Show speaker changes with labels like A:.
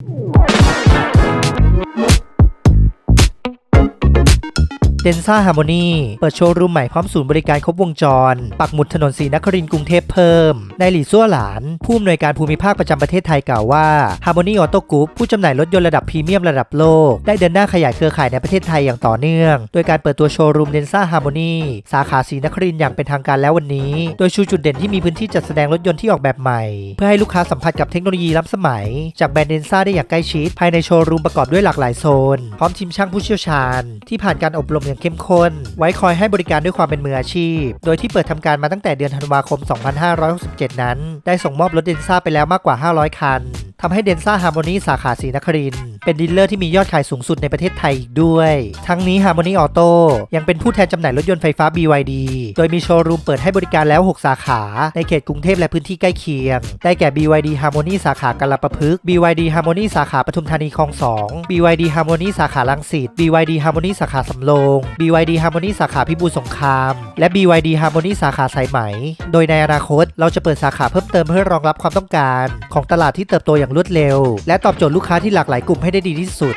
A: เดนซ่าฮาร์โมนีเปิดโชว์รูมใหม่พร้อมศูนย์บริการครบวงจร ปักหมุดถนนศรีนครินทร์กรุงเทพเพิ่มนายหลี่ซั่วหลาน ผู้อำนวยการภูมิภาคประจำประเทศไทยกล่าวว่า Harmony Auto Group ผู้จำหน่ายรถยนต์ระดับพรีเมียมระดับโลก ได้เดินหน้าขยายเครือข่ายในประเทศไทยอย่างต่อเนื่อง โดยการเปิดตัวโชว์รูมเดนซ่าฮาร์โมนีสาขาศรีนครินทร์อย่างเป็นทางการแล้ววันนี้ โดยชูจุดเด่นที่มีพื้นที่จัดแสดงรถยนต์ที่ออกแบบใหม่ เพื่อให้ลูกค้าสัมผัสกับเทคโนโลยีล้ำสมัย จากแบรนด์เดนซ่าได้อย่างใกล้ชิดภายในโชว์รูมประกอบด้วยหลากหลายโซน พร้อมทีมช่างผู้เชี่ยวชาญ ที่ผ่านการอบรมอย่างเข้มข้น ไว้คอยให้บริการด้วยความเป็นมืออาชีพ โดยที่เปิดทำการมาตั้งแต่เดือนธันวาคม 2567 นั้น ได้ส่งมอบรถเดนซ่าไปแล้วมากกว่า 500 คันทำให้เดนซ่าฮาร์โมนีสาขาศรีนครินทร์เป็นดีลเลอร์ที่มียอดขายสูงสุดในประเทศไทยอีกด้วย ทั้งนี้ Harmony Auto ยังเป็นผู้แทนจำหน่ายรถยนต์ไฟฟ้า BYD โดยมีโชว์รูมเปิดให้บริการแล้ว 6 สาขา ในเขตกรุงเทพและพื้นที่ใกล้เคียง ได้แก่ BYD Harmony สาขากาลประพฤกษ์ BYD Harmony สาขาปทุมธานีคลอง2 BYD Harmony สาขาลังสิต BYD Harmony สาขาสำโรง BYD Harmony สาขาพิบูลสงคราม และ BYD Harmony สาขาสายไหม โดยในอนาคตเราจะเปิดสาขาเพิ่มเติมเพื่อรองรับความต้องการ ของตลาดที่เติบโตอย่างรวดเร็ว และตอบโจทย์ลูกค้าที่หลากหลายกลุ่มให้ได้ดีที่สุด